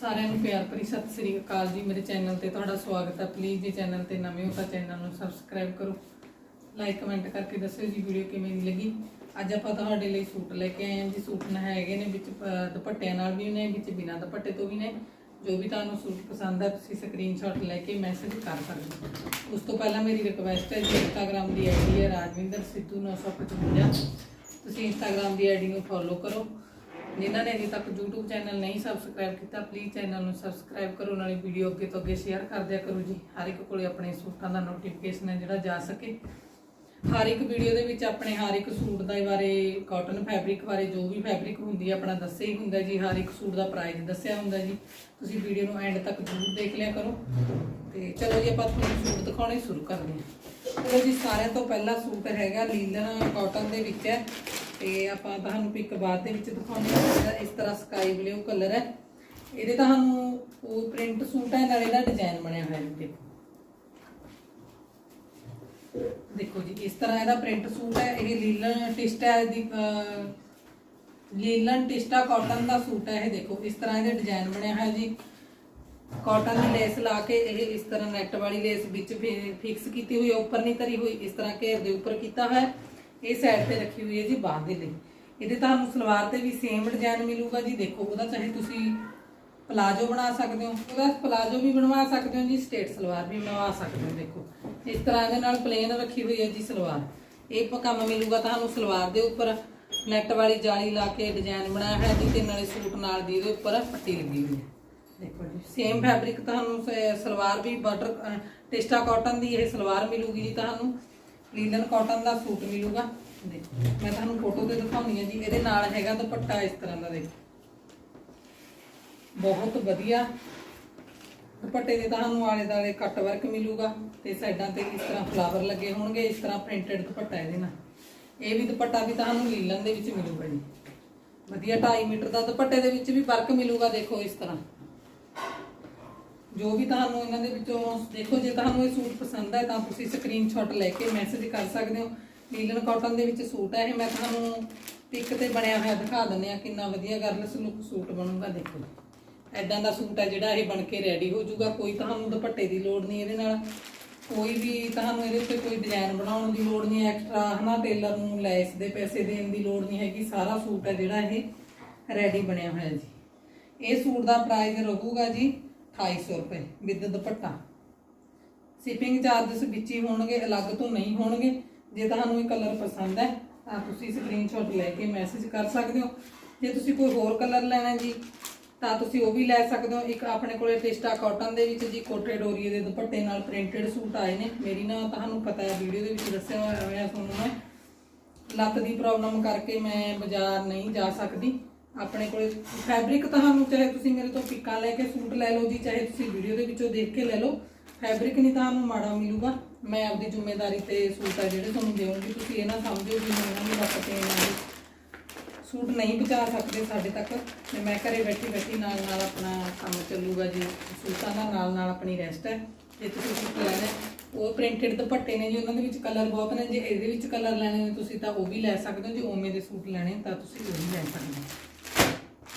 ਸਾਰਿਆਂ ਨੂੰ ਪਿਆਰ ਭਰੀ ਸਤਿ ਸ੍ਰੀ ਅਕਾਲ ਜੀ। ਮੇਰੇ ਚੈਨਲ ਤੇ ਤੁਹਾਡਾ ਸਵਾਗਤ ਹੈ ਪਲੀਜ਼ ਜੇ, ਚੈਨਲ ਤੇ ਨਵੇਂ ਹੋ ਤਾਂ ਚੈਨਲ ਨੂੰ ਸਬਸਕ੍ਰਾਈਬ ਕਰੋ। ਲਾਈਕ ਕਮੈਂਟ ਕਰਕੇ ਦੱਸਿਓ ਜੀ ਵੀਡੀਓ ਕਿਵੇਂ ਦੀ ਲੱਗੀ। ਅੱਜ ਆਪਾਂ ਤੁਹਾਡੇ ਲਈ ਸੂਟ ਲੈ ਕੇ ਆਏ ਹਾਂ ਜੀ। ਸੂਟ ਨਾ ਹੈਗੇ ਨੇ, ਵਿੱਚ ਦੁਪੱਟਿਆਂ ਨਾਲ ਵੀ ਨੇ, ਵਿੱਚ ਬਿਨਾਂ ਦੁਪੱਟੇ ਤੋਂ ਵੀ ਨੇ। ਜੋ ਵੀ ਤੁਹਾਨੂੰ ਸੂਟ ਪਸੰਦ ਹੈ ਤੁਸੀਂ ਸਕਰੀਨਸ਼ਾਟ ਲੈ ਕੇ ਮੈਸੇਜ ਕਰ ਸਕਦੇ ਹੋ। ਉਸ ਤੋਂ ਪਹਿਲਾਂ ਮੇਰੀ ਰਿਕਵੈਸਟ ਹੈ ਜੀ ਇੰਸਟਾਗ੍ਰam ਦੀ ਆਈਡੀ ਹੈ ਰਾਜਵਿੰਦਰ ਸਿੱਧੂ 955 ਤੁਸੀਂ ਇੰਸਟਾਗ੍ਰam ਦੀ ਆਈਡੀ ਨੂੰ ਫੋਲੋ ਕਰੋ। ਜਿਨ੍ਹਾਂ ਨੇ ਅਜੇ ਤੱਕ YouTube ਚੈਨਲ ਨਹੀਂ ਸਬਸਕ੍ਰਾਈਬ ਕੀਤਾ ਪਲੀਜ਼ ਚੈਨਲ ਨੂੰ ਸਬਸਕ੍ਰਾਈਬ ਕਰੋ, ਨਾਲੇ ਵੀਡੀਓ ਅੱਗੇ ਤੋਂ ਅੱਗੇ ਸ਼ੇਅਰ ਕਰ ਦਿਆ ਕਰੋ ਜੀ। ਹਰ ਇੱਕ ਕੋਲੇ ਆਪਣੇ ਸੂਟਾਂ ਦਾ ਨੋਟੀਫਿਕੇਸ਼ਨ ਹੈ ਜਿਹੜਾ ਜਾ ਸਕੇ। ਹਰ ਇੱਕ ਵੀਡੀਓ ਦੇ ਵਿੱਚ ਆਪਣੇ ਹਰ ਇੱਕ ਸੂਟ ਦੇ ਬਾਰੇ ਕਾਟਨ ਫੈਬਰਿਕ ਬਾਰੇ ਜੋ ਵੀ ਫੈਬਰਿਕ ਹੁੰਦੀ ਹੈ, ਆਪਣਾ ਦੱਸਿਆ ਹੀ ਹੁੰਦਾ ਜੀ। ਹਰ ਇੱਕ ਸੂਟ ਦਾ ਪ੍ਰਾਈਸ ਦੱਸਿਆ ਹੁੰਦਾ ਜੀ। ਤੁਸੀਂ ਵੀਡੀਓ ਨੂੰ ਐਂਡ ਤੱਕ ਜ਼ਰੂਰ ਦੇਖ ਲਿਆ ਕਰੋ। ਤੇ ਚਲੋ ਜੀ, ਆਪਾਂ ਤੁਹਾਨੂੰ ਸੂਟ ਦਿਖਾਉਣੇ ਸ਼ੁਰੂ ਕਰਦੇ ਹਾਂ। ਚਲੋ ਜੀ, ਸਾਰਿਆਂ ਤੋਂ ਪਹਿਲਾ ਸੂਟ ਹੈਗਾ ਲੀਲਨ ਕਾਟਨ ਦੇ ਵਿੱਚ ਹੈ। ਤੇ ਆਪਾਂ ਤੁਹਾਨੂੰ ਪਿਕ ਬਾਅਦ ਦੇ ਵਿੱਚ ਦਿਖਾਉਣੇ ਆ ਇਸ ਤਰ੍ਹਾਂ ਸਕਾਈ ਬਲੂ ਕਲਰ ਹੈ। ਇਹਦੇ ਤੁਹਾਨੂੰ ਉਹ ਪ੍ਰਿੰਟ ਸੂਟ ਹੈ, ਨਾਲ ਇਹਦਾ ਡਿਜ਼ਾਈਨ ਬਣਿਆ ਹੋਇਆ ਜੀ ਦੇਖੋ। ਜੀ, ਇਸ ਤਰ੍ਹਾਂ ਇਹਦਾ ਪ੍ਰਿੰਟ ਸੂਟ ਹੈ। ਇਹ ਲੀਲਨ ਟਿਸਟਾ ਦੀ ਲੀਲਨ ਟਿਸਟਾ ਕਾਟਨ ਦਾ ਸੂਟ ਹੈ ਇਹ। ਦੇਖੋ, ਇਸ ਤਰ੍ਹਾਂ ਇਹਦੇ ਡਿਜ਼ਾਈਨ ਬਣਿਆ ਹੋਇਆ ਜੀ। ਕਾਟਨ ਦੀ ਲੇਸ ਲਾ ਕੇ ਇਹ ਇਸ ਤਰ੍ਹਾਂ ਨੈਟ ਵਾਲੀ ਲੇਸ ਵਿੱਚ ਫਿਕਸ ਕੀਤੀ ਹੋਈ ਹੈ। ਉੱਪਰ ਨਹੀਂ ਧਰੀ ਹੋਈ, ਇਸ ਤਰ੍ਹਾਂ ਘੇਰ ਦੇ ਉੱਪਰ ਕੀਤਾ ਹੋਇਆ ਹੈ। ਇਹ ਸਾਈਡ ਤੇ ਰੱਖੀ ਹੋਈ ਹੈ ਜੀ ਬਾਂਹ ਦੇ ਲਈ। ਇਹਦੇ ਤੁਹਾਨੂੰ ਸਲਵਾਰ ਤੇ ਵੀ ਸੇਮ ਡਿਜ਼ਾਈਨ ਮਿਲੂਗਾ ਜੀ। ਦੇਖੋ, ਉਹਦਾ ਚਾਹੇ ਤੁਸੀਂ ਪਲਾਜੋ ਬਣਾ ਸਕਦੇ ਹੋ, ਉਹਦਾ ਪਲਾਜੋ ਵੀ ਬਣਵਾ ਸਕਦੇ ਹੋ ਜੀ, ਸਟੇਟ ਸਲਵਾਰ ਵੀ ਬਣਵਾ ਸਕਦੇ ਹੋ, ਦੇਖੋ। ਇਸ ਤਰ੍ਹਾਂ ਇਹਦੇ ਨਾਲ ਪਲੇਨ ਰੱਖੀ ਹੋਈ ਹੈ ਜੀ ਸਲਵਾਰ। ਇਹ ਕੰਮ ਮਿਲੂਗਾ ਤੁਹਾਨੂੰ ਸਲਵਾਰ ਦੇ ਉੱਪਰ। ਨੈਟ ਵਾਲੀ ਜਾਲੀ ਲਾ ਕੇ ਡਿਜ਼ਾਈਨ ਬਣਾਇਆ ਹੈ ਜੀ ਤੇ ਨਾਲੇ ਸੂਟ ਨਾਲ ਦੀ ਇਹਦੇ ਉੱਪਰ ਪੱਟੀ ਲੱਗੀ ਹੋਈ ਹੈ। ਦੇਖੋ ਜੀ ਸੇਮ ਫੈਬਰਿਕ ਤੁਹਾਨੂੰ ਸਲਵਾਰ ਵੀ ਬਟਰ ਟਿਸਟਾ ਕਾਟਨ ਦੀ ਇਹ ਸਲਵਾਰ ਮਿਲੂਗੀ ਜੀ ਤੁਹਾਨੂੰ। ਲੀਲਨ ਕਾਟਨ ਦਾ ਸੂਟ ਮਿਲੂਗਾ। ਦੇਖੋ, ਮੈਂ ਤੁਹਾਨੂੰ ਫੋਟੋ ਤੇ ਦਿਖਾਉਣੀ ਹੈ ਜੀ, ਇਹਦੇ ਨਾਲ ਹੈਗਾ ਦੁਪੱਟਾ ਇਸ ਤਰ੍ਹਾਂ ਦਾ ਦੇਖੋ। ਬਹੁਤ ਵਧੀਆ। ਦੁਪੱਟੇ ਦੇ ਤੁਹਾਨੂੰ ਆਲੇ ਦਾਲੇ ਕੱਟ ਵਰਕ ਮਿਲੂਗਾ ਤੇ ਸਾਈਡਾਂ ਤੇ ਇਸ ਤਰ੍ਹਾਂ ਫਲਾਵਰ ਲੱਗੇ ਹੋਣਗੇ, ਇਸ ਤਰ੍ਹਾਂ ਪ੍ਰਿੰਟਡ ਦੁਪੱਟਾ ਇਹਦੇ ਨਾਲ। ਇਹ ਵੀ ਦੁਪੱਟਾ ਵੀ ਤੁਹਾਨੂੰ ਲੀਲਨ ਦੇ ਵਿੱਚ ਮਿਲੂਗਾ ਜੀ। ਵਧੀਆ 2.5 ਮੀਟਰ ਦਾ ਦੁਪੱਟੇ ਦੇ ਵਿੱਚ ਵੀ ਵਰਕ ਮਿਲੂਗਾ, ਦੇਖੋ ਇਸ ਤਰ੍ਹਾਂ। ਜੋ ਵੀ ਤੁਹਾਨੂੰ ਇਹਨਾਂ ਦੇ ਵਿੱਚੋਂ, ਦੇਖੋ, ਜੇ ਤੁਹਾਨੂੰ ਇਹ ਸੂਟ ਪਸੰਦ ਹੈ ਤਾਂ ਤੁਸੀਂ ਸਕਰੀਨਸ਼ਾਟ ਲੈ ਕੇ ਮੈਸੇਜ ਕਰ ਸਕਦੇ ਹੋ। ਲੀਲਨ ਕਾਟਨ ਦੇ ਵਿੱਚ ਸੂਟ ਹੈ ਇਹ, ਮੈਂ ਤੁਹਾਨੂੰ ਪਿਕ ਤੇ ਬਣਿਆ ਹੋਇਆ ਦਿਖਾ ਦਿੰਦੇ ਆ ਕਿੰਨਾ ਵਧੀਆ ਗਰਲਸ ਲੁੱਕ ਸੂਟ ਬਣੂਗਾ, ਦੇਖੋ। ਐਦਾਂ ਦਾ ਸੂਟ ਹੈ ਜਿਹੜਾ ਇਹ ਬਣ ਕੇ ਰੈਡੀ ਹੋ ਜਾਊਗਾ, ਕੋਈ ਤੁਹਾਨੂੰ ਦੁਪੱਟੇ ਦੀ ਲੋੜ ਨਹੀਂ ਇਹਦੇ ਨਾਲ। ਕੋਈ ਵੀ ਤੁਹਾਨੂੰ ਇਹਦੇ ਉੱਤੇ ਕੋਈ ਡਿਜ਼ਾਈਨ ਬਣਾਉਣ ਦੀ ਲੋੜ ਨਹੀਂ ਐਕਸਟਰਾ ਹਨਾ ਟੇਲਰ ਨੂੰ ਲੈਸ ਦੇ ਪੈਸੇ ਦੇਣ ਦੀ ਲੋੜ ਨਹੀਂ ਹੈਗੀ, ਸਾਰਾ ਸੂਟ ਹੈ ਜਿਹੜਾ ਇਹ ਰੈਡੀ ਬਣਿਆ ਹੋਇਆ ਜੀ। ਇਹ ਸੂਟ ਦਾ ਪ੍ਰਾਈਸ ਰਹੂਗਾ ਜੀ 2800 ਰੁਪਏ, ਵਿਦ ਦੁਪੱਟਾ। ਸ਼ਿਪਿੰਗ ਚਾਰजेस ਵਿੱਚ ਹੀ ਹੋਣਗੇ, ਅਲੱਗ ਤੋਂ ਨਹੀਂ ਹੋਣਗੇ। ਜੇ ਤੁਹਾਨੂੰ ਇਹ ਕਲਰ ਪਸੰਦ ਹੈ, ਤਾਂ ਤੁਸੀਂ ਸਕਰੀਨਸ਼ਾਟ ਲੈ ਕੇ ਮੈਸੇਜ ਕਰ ਸਕਦੇ ਹੋ। ਜੇ ਤੁਸੀਂ ਕੋਈ ਹੋਰ ਕਲਰ ਲੈਣਾ ਜੀ, ਤਾਂ ਤੁਸੀਂ ਉਹ ਵੀ ਲੈ ਸਕਦੇ ਹੋ। ਇੱਕ ਆਪਣੇ ਕੋਲੇ ਟਿਸਟਾ ਕਾਟਨ ਦੇ ਵਿੱਚ ਜੀ, ਕੋਟੇ ਡੋਰੀਏ ਦੇ ਦੁਪੱਟੇ ਨਾਲ ਪ੍ਰਿੰਟਡ ਸੂਟ ਆਏ ਨੇ। ਮੇਰੀ ਨਾ ਤੁਹਾਨੂੰ ਪਤਾ ਹੈ, ਵੀਡੀਓ ਦੇ ਵਿੱਚ ਦੱਸਿਆ ਹੋਇਆ ਤੁਹਾਨੂੰ ਮੈਂ। ਲੱਤ ਦੀ ਪ੍ਰੋਬਲਮ ਕਰਕੇ ਮੈਂ ਬਾਜ਼ਾਰ ਨਹੀਂ ਜਾ ਸਕਦੀ। ਆਪਣੇ ਕੋਲੇ ਫੈਬਰਿਕ ਤੁਹਾਨੂੰ ਚਾਹੇ ਤੁਸੀਂ ਮੇਰੇ ਤੋਂ ਪਿੱਕਾ ਲੈ ਕੇ ਸੂਟ ਲੈ ਲਓ ਜੀ, ਚਾਹੇ ਤੁਸੀਂ ਵੀਡੀਓ ਦੇ ਵਿੱਚੋਂ ਦੇਖ ਕੇ ਲੈ ਲਓ। ਫੈਬਰਿਕ ਨਹੀਂ ਤੁਹਾਨੂੰ ਮਾੜਾ ਮਿਲੂਗਾ। ਮੈਂ ਆਪਦੀ ਜ਼ਿੰਮੇਵਾਰੀ ਤੇ ਸੂਟ ਆ ਜਿਹੜੇ ਤੁਹਾਨੂੰ ਦੇਵਾਂਗੀ, ਤੁਸੀਂ ਇਹ ਨਾ ਸਮਝੋ ਵੀ ਮੈਂ ਉਹਨਾਂ ਨੂੰ ਲੱਤ ਤੇ ਨਾਲ ਸੂਟ ਨਹੀਂ ਪਹੁੰਚਾ ਸਕਦੇ ਸਾਡੇ ਤੱਕ। ਤੇ ਮੈਂ ਘਰੇ ਬੈਠੀ ਬੈਠੀ ਨਾਲ ਨਾਲ ਆਪਣਾ ਕੰਮ ਚੱਲੂਗਾ ਜੀ। ਸੂਟਾਂ ਦਾ ਨਾਲ ਨਾਲ ਆਪਣੀ ਰੈਸਟ ਹੈ। ਜੇ ਤੁਸੀਂ ਸੂਟ ਲੈਣਾ ਉਹ ਪ੍ਰਿੰਟਡ ਦੁਪੱਟੇ ਨੇ ਜੀ, ਉਹਨਾਂ ਦੇ ਵਿੱਚ ਕਲਰ ਬਹੁਤ ਨੇ। ਜੇ ਇਹਦੇ ਵਿੱਚ ਕਲਰ ਲੈਣੇ ਨੇ, ਤੁਸੀਂ ਤਾਂ ਉਹ ਵੀ ਲੈ ਸਕਦੇ ਹੋ। ਜੇ ਉਵੇਂ ਦੇ ਸੂਟ ਲੈਣੇ ਤਾਂ ਤੁਸੀਂ ਉਹ ਵੀ ਲੈ ਸਕਦੇ ਹੋ।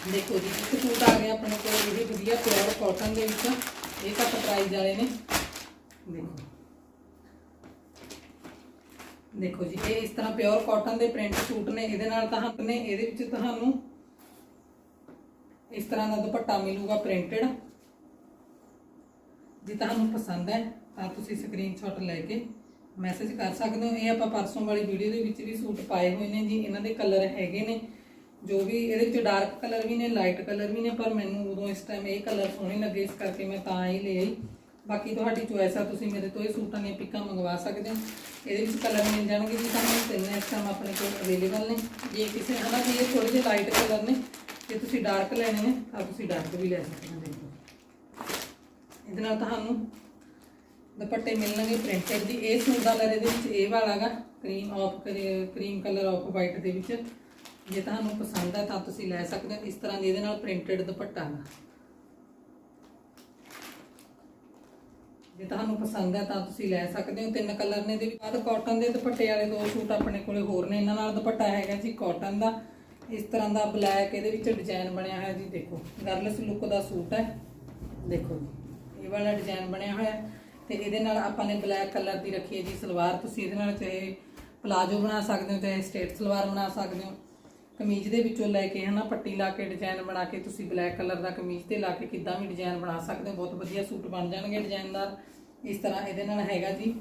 ਦੇਖੋ ਜੀ, ਇੱਕ ਸੂਟ ਆ ਗਿਆ ਆਪਣੇ ਕੋਲ, ਇਹ ਵਧੀਆ ਪਿਓਰ ਕਾਟਨ ਦੇ ਵਿੱਚ। ਇਹ ਘੱਟ ਪ੍ਰਾਈਸ ਵਾਲੇ ਨੇ। ਦੇਖੋ। ਦੇਖੋ ਜੀ, ਇਹ ਇਸ ਤਰ੍ਹਾਂ ਪਿਓਰ ਕਾਟਨ ਦੇ ਪ੍ਰਿੰਟ ਸੂਟ ਨੇ। ਇਹਦੇ ਨਾਲ ਤਾਂ ਨੇ, ਇਹਦੇ ਵਿੱਚ ਤੁਹਾਨੂੰ ਇਸ ਤਰ੍ਹਾਂ ਦਾ ਦੁਪੱਟਾ ਮਿਲੂਗਾ ਪ੍ਰਿੰਟਡ ਜੇ ਤੁਹਾਨੂੰ ਪਸੰਦ ਹੈ, ਤਾਂ ਤੁਸੀਂ ਸਕਰੀਨਸ਼ਾਟ ਲੈ ਕੇ ਮੈਸੇਜ ਕਰ ਸਕਦੇ ਹੋ। ਇਹ ਆਪਾਂ ਪਰਸੋਂ ਵਾਲੀ ਵੀਡੀਓ ਦੇ ਵਿੱਚ ਵੀ ਸੂਟ ਪਾਏ ਹੋਏ ਨੇ ਜੀ। ਇਹਨਾਂ ਦੇ ਕਲਰ ਹੈਗੇ ਨੇ। ਜੋ ਵੀ ਇਹਦੇ ਵਿੱਚ ਡਾਰਕ ਕਲਰ ਵੀ ਨੇ ਲਾਈਟ ਕਲਰ ਵੀ ਨੇ, ਪਰ ਮੈਨੂੰ ਉਦੋਂ ਇਸ ਟਾਈਮ ਇਹ ਕਲਰ ਸੋਹਣੇ ਲੱਗੇ, ਇਸ ਕਰਕੇ ਮੈਂ ਤਾਂ ਹੀ ਲੈ ਆਈ। ਬਾਕੀ ਤੁਹਾਡੀ ਚੋਇਸ ਆ, ਤੁਸੀਂ ਮੇਰੇ ਤੋਂ ਇਹ ਸੂਟਾਂ ਦੀਆਂ ਪਿਕਾਂ ਮੰਗਵਾ ਸਕਦੇ ਹੋ। ਇਹਦੇ ਵਿੱਚ ਕਲਰ ਮਿਲ ਜਾਣਗੇ ਜੀ ਤੁਹਾਨੂੰ, ਤਿੰਨ ਇਸ ਟਾਈਮ ਆਪਣੇ ਕੋਲ ਅਵੇਲੇਬਲ ਨੇ। ਜੇ ਕਿਸੇ, ਹਨਾ ਵੀ ਇਹ ਥੋੜੇ ਜਿਹੇ ਲਾਈਟ ਕਲਰ ਨੇ, ਜੇ ਤੁਸੀਂ ਡਾਰਕ ਲੈਣੇ ਨੇ, ਤਾਂ ਤੁਸੀਂ ਡਾਰਕ ਵੀ ਲੈ ਸਕਦੇ ਹੋ ਦੇਖੋ ਇਹਦੇ ਨਾਲ ਤੁਹਾਨੂੰ ਦੁਪੱਟੇ ਮਿਲਣਗੇ ਪ੍ਰਿੰਟਡ ਦੀ ਇਹ ਸੂਟ ਦਾ ਕਲਰ ਇਹਦੇ ਵਿੱਚ ਇਹ ਵਾਲਾਗਾ cream off cream colour off white ਦੇ ਵਿੱਚ। ਜੇ ਤੁਹਾਨੂੰ ਪਸੰਦ ਹੈ ਤਾਂ ਤੁਸੀਂ ਲੈ ਸਕਦੇ ਹੋ, ਇਸ ਤਰ੍ਹਾਂ ਦੀ ਇਹਦੇ ਨਾਲ ਪ੍ਰਿੰਟਡ ਦੁਪੱਟਾ ਹੈ ਜੇ ਤੁਹਾਨੂੰ ਪਸੰਦ ਹੈ ਤਾਂ ਤੁਸੀਂ ਲੈ ਸਕਦੇ ਹੋ, ਤਿੰਨ ਕਲਰ ਨੇ ਦੇ ਬਾਅਦ ਕਾਟਨ ਦੇ ਦੁਪੱਟੇ ਵਾਲੇ ਦੋ ਸੂਟ ਆਪਣੇ ਕੋਲੇ ਹੋਰ ਨੇ, ਇਹਨਾਂ ਨਾਲ ਦੁਪੱਟਾ ਹੈਗਾ ਜੀ ਕਾਟਨ ਦਾ। ਇਸ ਤਰ੍ਹਾਂ ਦਾ ਬਲੈਕ ਇਹਦੇ ਵਿੱਚ ਡਿਜ਼ਾਈਨ ਬਣਿਆ ਹੋਇਆ ਜੀ, ਦੇਖੋ। ਗਰਲਸ ਲੁੱਕ ਦਾ ਸੂਟ ਹੈ। ਦੇਖੋ ਜੀ, ਇਹ ਵਾਲਾ ਡਿਜ਼ਾਈਨ ਬਣਿਆ ਹੋਇਆ। ਹੈ ਤੇ ਇਹਦੇ ਨਾਲ ਆਪਾਂ ਨੇ ਬਲੈਕ ਕਲਰ ਦੀ ਰੱਖੀ ਹੈ ਜੀ ਸਲਵਾਰ। ਤੁਸੀਂ ਇਹਦੇ ਨਾਲ ਚਾਹੇ ਪਲਾਜੋ ਬਣਾ ਸਕਦੇ ਹੋ, ਚਾਹੇ ਸਟੇਟ ਸਲਵਾਰ ਬਣਾ ਸਕਦੇ ਹੋ। ਕਮੀਜ਼ ਦੇ ਵਿੱਚੋਂ ਲੈ ਕੇ ਹਨਾ, ਪੱਟੀ ਲਾ ਕੇ ਡਿਜ਼ਾਈਨ ਬਣਾ ਕੇ ਤੁਸੀਂ ਬਲੈਕ ਕਲਰ ਦਾ ਕਮੀਜ਼ ਤੇ ਲਾ ਕੇ ਕਿੱਦਾਂ ਵੀ ਡਿਜ਼ਾਈਨ ਬਣਾ ਸਕਦੇ ਹੋ, ਬਹੁਤ ਵਧੀਆ ਸੂਟ ਬਣ ਜਾਣਗੇ ਡਿਜ਼ਾਈਨਦਾਰ ਇਸ ਤਰ੍ਹਾਂ ਇਹਦੇ ਨਾਲ ਹੈਗਾ ਜੀ।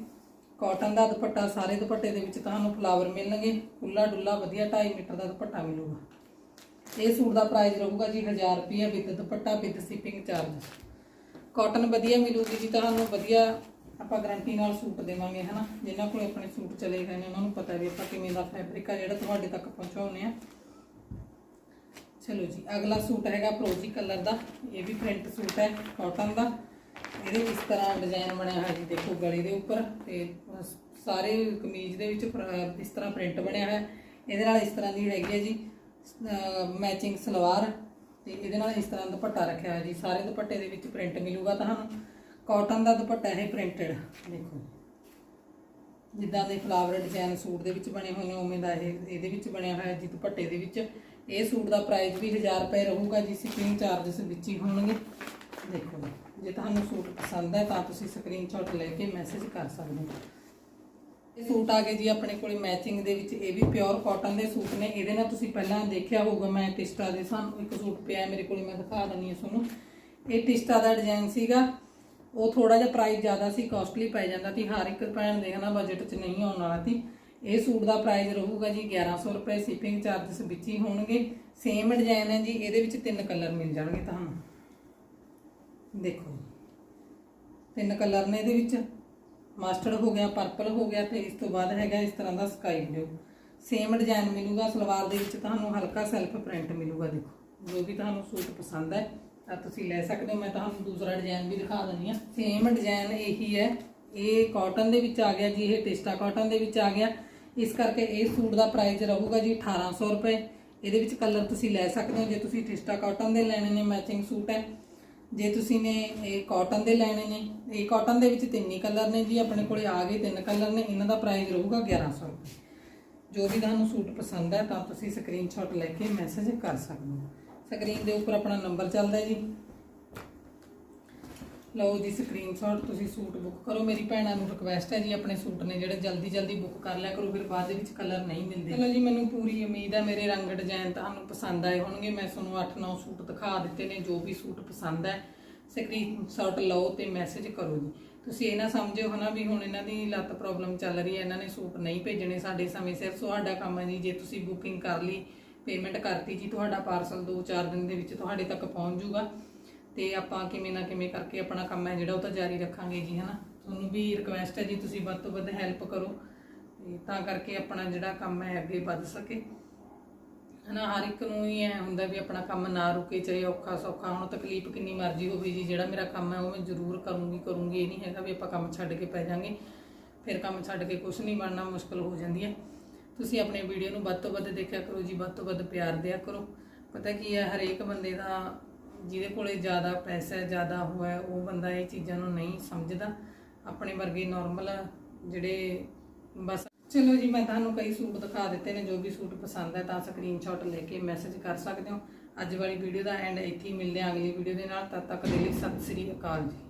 ਕਾਟਨ ਦਾ ਦੁਪੱਟਾ ਸਾਰੇ ਦੁਪੱਟੇ ਦੇ ਵਿੱਚ ਤੁਹਾਨੂੰ ਫਲਾਵਰ ਮਿਲਣਗੇ। ਖੁੱਲਾ ਡੁੱਲਾ ਵਧੀਆ 2.5 ਮੀਟਰ ਦਾ ਦੁਪੱਟਾ ਮਿਲੂਗਾ। ਇਹ ਸੂਟ ਦਾ ਪ੍ਰਾਈਸ ਰਹੂਗਾ ਜੀ 1000 ਰੁਪਏ with dupatta, with shipping charge cotton ਵਧੀਆ ਮਿਲੂਗੀ ਜੀ ਤੁਹਾਨੂੰ, ਵਧੀਆ ਆਪਾਂ ਗਾਰੰਟੀ ਨਾਲ ਸੂਟ ਦੇਵਾਂਗੇ ਹਨਾ। ਜਿਨ੍ਹਾਂ ਕੋਲ ਆਪਣੇ ਸੂਟ ਚਲੇ ਗਏ ਨੇ, ਉਹਨਾਂ ਨੂੰ ਪਤਾ ਵੀ ਆਪਾਂ ਕਿਵੇਂ ਦਾ ਫੈਬਰਿਕ ਆ, ਜਿਹੜਾ ਤੁਹਾਡੇ ਤੱਕ ਪਹੁੰਚਾਉਨੇ ਆ। ਚਲੋ ਜੀ, ਅਗਲਾ ਸੂਟ ਹੈਗਾ ਫਰੋਜ਼ੀ ਕਲਰ ਦਾ, ਇਹ ਵੀ ਪ੍ਰਿੰਟ ਸੂਟ ਹੈ ਕਾਟਨ ਦਾ। ਇਹਦੇ ਇਸ ਤਰ੍ਹਾਂ ਡਿਜ਼ਾਈਨ ਬਣਿਆ ਹੋਇਆ ਜੀ, ਦੇਖੋ ਗਲੇ ਦੇ ਉੱਪਰ ਤੇ ਸਾਰੇ ਕਮੀਜ਼ ਦੇ ਵਿੱਚ ਇਸ ਤਰ੍ਹਾਂ ਪ੍ਰਿੰਟ ਬਣਿਆ ਹੋਇਆ। ਇਹਦੇ ਨਾਲ ਇਸ ਤਰ੍ਹਾਂ ਦੀ ਹੈਗੀ ਹੈ ਜੀ ਮੈਚਿੰਗ ਸਲਵਾਰ ਤੇ ਇਹਦੇ ਨਾਲ ਇਸ ਤਰ੍ਹਾਂ ਦੁਪੱਟਾ ਰੱਖਿਆ ਹੋਇਆ ਜੀ। ਸਾਰੇ ਦੁਪੱਟੇ ਦੇ ਵਿੱਚ ਪ੍ਰਿੰਟ ਮਿਲੂਗਾ ਤੁਹਾਨੂੰ। ਕਾਟਨ ਦਾ ਦੁਪੱਟਾ ਹੈ ਪ੍ਰਿੰਟਡ, ਦੇਖੋ। ਜਿੱਦਾਂ ਦੇ ਫਲਾਵਰ ਡਿਜ਼ਾਈਨ ਸੂਟ ਦੇ ਵਿੱਚ ਬਣੇ ਹੋਏ ਨੇ, ਉਵੇਂ ਦਾ ਇਹ, ਇਹਦੇ ਵਿੱਚ ਬਣਿਆ ਹੋਇਆ ਜੀ ਦੁਪੱਟੇ ਦੇ ਵਿੱਚ। ਇਹ ਸੂਟ ਦਾ ਪ੍ਰਾਈਸ ਵੀ 1000 ਰੁਪਏ ਰਹੂਗਾ ਜੀ ਸ਼ਿਪਿੰਗ ਚਾਰजेस ਵਿੱਚ ਹੀ ਹੋਣਗੇ। ਦੇਖੋ ਜੇ ਤੁਹਾਨੂੰ ਸੂਟ ਪਸੰਦ ਹੈ ਤਾਂ ਤੁਸੀਂ ਸਕਰੀਨਸ਼ਾਟ ਲੈ ਕੇ ਮੈਸੇਜ ਕਰ ਸਕਦੇ ਹੋ। ਇਹ ਸੂਟ ਆ ਗਏ ਜੀ ਆਪਣੇ ਕੋਲੇ ਮੈਚਿੰਗ ਦੇ ਵਿੱਚ, ਇਹ ਵੀ ਪਿਓਰ ਕਾਟਨ ਦੇ ਸੂਟ ਨੇ। ਇਹਦੇ ਨਾਲ ਤੁਸੀਂ ਪਹਿਲਾਂ ਦੇਖਿਆ ਹੋਊਗਾ ਮੈਂ ਟਿਸਟਾ ਦੇ, ਸਾਨੂੰ ਇੱਕ ਸੂਟ ਪਿਆ ਮੇਰੇ ਕੋਲੇ, ਮੈਂ ਦਿਖਾ ਦਿੰਨੀ ਹਾਂ ਤੁਹਾਨੂੰ। ਇਹ ਟਿਸਟਾ ਦਾ ਡਿਜ਼ਾਈਨ ਸੀਗਾ। ਉਹ ਥੋੜਾ ਜਿਹਾ ਪ੍ਰਾਈਸ ਜ਼ਿਆਦਾ ਸੀ ਕਾਸਟਲੀ ਪੈ ਜਾਂਦਾ ਸੀ। ਹਰ ਇੱਕ ਭੈਣ ਦੇ ਹਨਾ ਬਜਟ 'ਚ ਨਹੀਂ ਆਉਣ ਵਾਲਾ ਸੀ। ਇਹ ਸੂਟ ਦਾ ਪ੍ਰਾਈਸ ਰਹੂਗਾ ਜੀ 1100 ਰੁਪਏ ਸ਼ਿਪਿੰਗ ਚਾਰजेस ਵਿੱਚ ਹੀ ਹੋਣਗੇ। ਸੇਮ ਡਿਜ਼ਾਈਨ ਹੈ ਜੀ, ਇਹਦੇ ਵਿੱਚ ਤਿੰਨ ਕਲਰ ਮਿਲ ਜਾਣਗੇ ਤੁਹਾਨੂੰ। ਦੇਖੋ ਤਿੰਨ ਕਲਰ ਨੇ ਇਹਦੇ ਵਿੱਚ। ਮਸਟਰਡ ਹੋ ਗਿਆ ਪਰਪਲ ਹੋ ਗਿਆ ਤੇ ਇਸ ਤੋਂ ਬਾਅਦ ਹੈਗਾ ਇਸ ਤਰ੍ਹਾਂ ਦਾ ਸਕਾਈ ਬਲੂ ਸੇਮ ਡਿਜ਼ਾਈਨ ਮਿਲੂਗਾ, ਸਲਵਾਰ ਦੇ ਵਿੱਚ ਤੁਹਾਨੂੰ ਹਲਕਾ ਸੈਲਫ ਪ੍ਰਿੰਟ ਮਿਲੂਗਾ, ਦੇਖੋ। ਜੋ ਵੀ ਤੁਹਾਨੂੰ ਸੂਟ ਪਸੰਦ ਹੈ, ਤਾਂ ਤੁਸੀਂ ਲੈ ਸਕਦੇ ਹੋ। ਮੈਂ ਤੁਹਾਨੂੰ ਦੂਸਰਾ ਡਿਜ਼ਾਈਨ ਵੀ ਦਿਖਾ ਦਿੰਦੀ ਹਾਂ। ਸੇਮ ਡਿਜ਼ਾਈਨ ਇਹੀ ਹੈ। ਇਹ ਕਾਟਨ ਦੇ ਵਿੱਚ ਆ ਗਿਆ ਜੀ, ਇਹ ਟਿਸਟਾ ਕਾਟਨ ਦੇ ਵਿੱਚ ਆ ਗਿਆ। ਇਸ ਕਰਕੇ ਇਹ ਸੂਟ ਦਾ ਪ੍ਰਾਈਸ ਰਹੂਗਾ ਜੀ 1800 ਰੁਪਏ। ਇਹਦੇ ਵਿੱਚ ਕਲਰ ਤੁਸੀਂ ਲੈ ਸਕਦੇ ਹੋ। ਜੇ ਤੁਸੀਂ ਟਿਸਟਾ ਕਾਟਨ ਦੇ ਲੈਣੇ ਨੇ ਮੈਚਿੰਗ ਸੂਟ ਹੈ। ਜੇ ਤੁਸੀਂ ਨੇ ਇਹ ਕਾਟਨ ਦੇ ਲੈਣੇ ਨੇ, ਇਹ ਕਾਟਨ ਦੇ ਵਿੱਚ ਤਿੰਨ ਹੀ ਕਲਰ ਨੇ ਜੀ। ਆਪਣੇ ਕੋਲੇ ਆ ਗਏ ਤਿੰਨ ਕਲਰ ਨੇ। ਇਹਨਾਂ ਦਾ ਪ੍ਰਾਈਸ ਰਹੂਗਾ 1100 ਰੁਪਏ। ਜੋ ਵੀ ਤੁਹਾਨੂੰ ਸੂਟ ਪਸੰਦ ਹੈ, ਤਾਂ ਤੁਸੀਂ ਸਕਰੀਨਸ਼ਾਟ ਲੈ ਕੇ ਮੈਸੇਜ ਕਰ ਸਕਦੇ ਹੋ। ਸਕਰੀਨ ਦੇ ਉੱਪਰ ਆਪਣਾ ਨੰਬਰ ਚੱਲਦਾ ਜੀ। ਲਓ ਜੀ ਸਕਰੀਨਸ਼ਾਟ ਤੁਸੀਂ ਸੂਟ ਬੁੱਕ ਕਰੋ। ਮੇਰੀ ਭੈਣਾਂ ਨੂੰ ਰਿਕਵੈਸਟ ਹੈ ਜੀ, ਆਪਣੇ ਸੂਟ ਨੇ ਜਿਹੜੇ ਜਲਦੀ ਜਲਦੀ ਬੁੱਕ ਕਰ ਲਿਆ ਕਰੋ, ਫਿਰ ਬਾਅਦ ਦੇ ਵਿੱਚ ਕਲਰ ਨਹੀਂ ਮਿਲਦੇ। ਚਲੋ ਜੀ, ਮੈਨੂੰ ਪੂਰੀ ਉਮੀਦ ਹੈ, ਮੇਰੇ ਰੰਗ ਡਿਜ਼ਾਈਨ ਤੁਹਾਨੂੰ ਪਸੰਦ ਆਏ ਹੋਣਗੇ। ਮੈਂ ਤੁਹਾਨੂੰ 8-9 ਸੂਟ ਦਿਖਾ ਦਿੱਤੇ ਨੇ, ਜੋ ਵੀ ਸੂਟ ਪਸੰਦ ਹੈ ਸਕਰੀਨਸ਼ਾਟ ਲਓ ਤੇ ਮੈਸੇਜ ਕਰੋ ਜੀ। ਤੁਸੀਂ ਇਹ ਨਾ ਸਮਝਿਓ ਹਨਾ ਵੀ ਹੁਣ ਇਹਨਾਂ ਦੀ ਲੱਤ ਪ੍ਰੋਬਲਮ ਚੱਲ ਰਹੀ ਹੈ, ਇਹਨਾਂ ਨੇ ਸੂਟ ਨਹੀਂ ਭੇਜਣੇ ਸਾਡੇ ਸਮੇਂ ਸਿਰ। ਤੁਹਾਡਾ ਕੰਮ ਹੈ ਜੀ, ਜੇ ਤੁਸੀਂ ਬੁਕਿੰਗ ਕਰ ਲਈ ਪੇਮੈਂਟ ਕਰਤੀ ਜੀ, ਤੁਹਾਡਾ ਪਾਰਸਲ 2-4 ਦਿਨ ਦੇ ਵਿੱਚ ਤੁਹਾਡੇ ਤੱਕ ਪਹੁੰਚ ਜਾਊਗਾ। ਤੇ ਆਪਾਂ ਕਿਵੇਂ ਨਾ ਕਿਵੇਂ ਕਰਕੇ ਆਪਣਾ ਕੰਮ ਹੈ ਜਿਹੜਾ ਉਹ ਤਾਂ ਜਾਰੀ ਰੱਖਾਂਗੇ ਜੀ, ਹਨਾ? ਤੁਹਾਨੂੰ ਵੀ ਰਿਕਵੈਸਟ ਹੈ ਜੀ, ਤੁਸੀਂ ਵੱਧ ਤੋਂ ਵੱਧ ਹੈਲਪ ਕਰੋ ਤੇ ਤਾਂ ਕਰਕੇ ਆਪਣਾ ਜਿਹੜਾ ਕੰਮ ਹੈ ਅੱਗੇ ਵੱਧ ਸਕੇ। ਹਨਾ, ਹਰ ਇੱਕ ਨੂੰ ਹੀ ਐ ਹੁੰਦਾ ਵੀ ਆਪਣਾ ਕੰਮ ਨਾ ਰੁਕੇ, ਚਾਹੇ ਔਖਾ ਸੌਖਾ, ਹੁਣ ਤਕਲੀਫ ਕਿੰਨੀ ਮਰਜ਼ੀ ਹੋਵੇ ਜੀ, ਜਿਹੜਾ ਮੇਰਾ ਕੰਮ ਹੈ ਉਹ ਮੈਂ ਜ਼ਰੂਰ ਕਰੂੰਗੀ ਕਰੂੰਗੀ, ਇਹ ਨਹੀਂ ਹੈਗਾ ਵੀ ਆਪਾਂ ਕੰਮ ਛੱਡ ਕੇ ਪੈ ਜਾਾਂਗੇ। ਫਿਰ ਕੰਮ ਛੱਡ ਕੇ ਕੁਝ ਨਹੀਂ ਬਣਨਾ, ਮੁਸ਼ਕਲ ਹੋ ਜਾਂਦੀ ਹੈ। ਤੁਸੀਂ ਆਪਣੇ ਵੀਡੀਓ ਨੂੰ ਵੱਧ ਤੋਂ ਵੱਧ ਦੇਖਿਆ ਕਰੋ ਜੀ, ਵੱਧ ਤੋਂ ਵੱਧ ਪਿਆਰ ਦਿਆ ਕਰੋ। ਪਤਾ ਕੀ ਹੈ, ਹਰੇਕ ਬੰਦੇ ਦਾ ਜਿਹਦੇ ਕੋਲੇ ਜ਼ਿਆਦਾ ਪੈਸਾ ਹੈ ਜ਼ਿਆਦਾ ਹੋਇਆ, ਉਹ ਬੰਦਾ ਇਹ ਚੀਜ਼ਾਂ ਨੂੰ ਨਹੀਂ ਸਮਝਦਾ। ਆਪਣੇ ਵਰਗੇ ਨਾਰਮਲ ਜਿਹੜੇ ਬਸ ਚਲੋ ਜੀ, ਮੈਂ ਤੁਹਾਨੂੰ ਕਈ ਸੂਟ ਦਿਖਾ ਦਿੱਤੇ ਨੇ, ਜੋ ਵੀ ਸੂਟ ਪਸੰਦ ਹੈ ਤਾਂ ਸਕਰੀਨਸ਼ਾਟ ਲੈ ਕੇ ਮੈਸੇਜ ਕਰ ਸਕਦੇ ਹੋ। ਅੱਜ ਵਾਲੀ ਵੀਡੀਓ ਦਾ ਐਂਡ ਇੱਥੇ ਹੀ ਮਿਲਦੇ ਹਾਂ ਅਗਲੀ ਵੀਡੀਓ ਦੇ ਨਾਲ, ਤਦ ਤੱਕ ਦੇ ਲਈ ਸਤਿ ਸ੍ਰੀ ਅਕਾਲ ਜੀ।